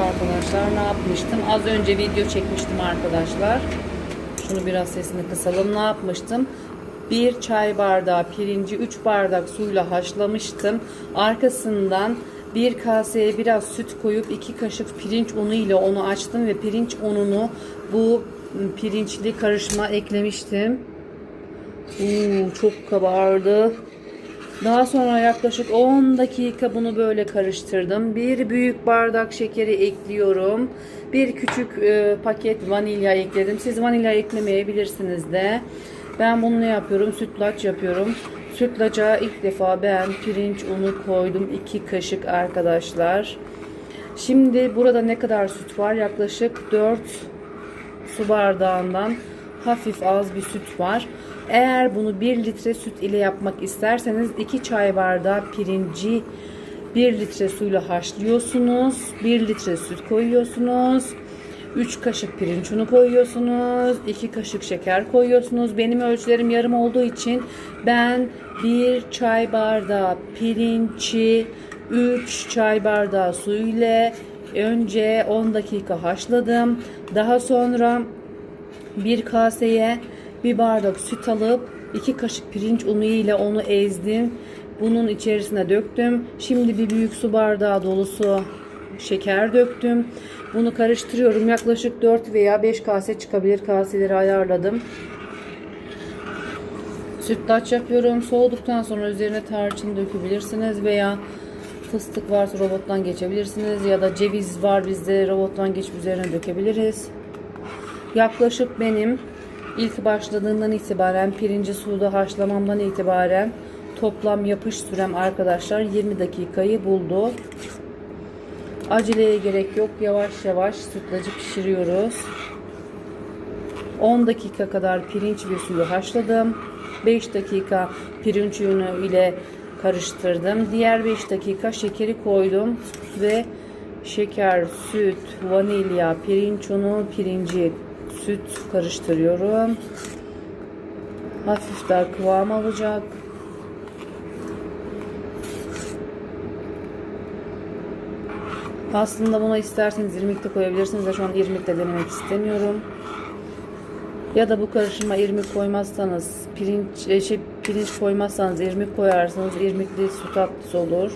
arkadaşlar ne yapmıştım? Az önce video çekmiştim arkadaşlar. Şunu biraz sesini kısalım. Ne yapmıştım? Bir çay bardağı pirinci 3 bardak suyla haşlamıştım. Arkasından bir kaseye biraz süt koyup 2 kaşık pirinç unu ile onu açtım ve pirinç ununu bu pirinçli karışıma eklemiştim. Uuu, çok kabardı. Daha sonra yaklaşık 10 dakika bunu böyle karıştırdım. Bir büyük bardak şekeri ekliyorum. Bir küçük e, paket vanilya ekledim. Siz vanilya eklemeyebilirsiniz de. Ben bunu ne yapıyorum? Sütlaç yapıyorum. Sütlaca ilk defa ben pirinç unu koydum. 2 kaşık arkadaşlar. Şimdi burada ne kadar süt var? Yaklaşık 4 su bardağından hafif az bir süt var. Eğer bunu 1 litre süt ile yapmak isterseniz 2 çay bardağı pirinci 1 litre suyla haşlıyorsunuz. 1 litre süt koyuyorsunuz. 3 kaşık pirinç unu koyuyorsunuz. 2 kaşık şeker koyuyorsunuz. Benim ölçülerim yarım olduğu için ben 1 çay bardağı pirinci 3 çay bardağı su ile önce 10 dakika haşladım. Daha sonra bir kaseye bir bardak süt alıp iki kaşık pirinç unu ile onu ezdim. Bunun içerisine döktüm. Şimdi bir büyük su bardağı dolusu şeker döktüm. Bunu karıştırıyorum. Yaklaşık 4 veya 5 kase çıkabilir. Kaseleri ayarladım. Sütlaç yapıyorum. Soğuduktan sonra üzerine tarçın dökebilirsiniz veya fıstık varsa robottan geçebilirsiniz ya da ceviz var bizde robottan geçip üzerine dökebiliriz. Yaklaşık benim ilk başladığından itibaren pirinci suda haşlamamdan itibaren toplam yapış sürem arkadaşlar 20 dakikayı buldu. Aceleye gerek yok. Yavaş yavaş sütlacı pişiriyoruz. 10 dakika kadar pirinç ve suyu haşladım. 5 dakika pirinç unu ile karıştırdım. Diğer 5 dakika şekeri koydum ve şeker, süt, vanilya, pirinç unu, pirinci, süt karıştırıyorum. Hafif daha kıvam alacak. Aslında buna isterseniz irmik de koyabilirsiniz de şu an irmik de denemek istemiyorum. Ya da bu karışıma irmik koymazsanız, pirinç, e, şey, pirinç koymazsanız irmik koyarsanız irmikli su tatlısı olur.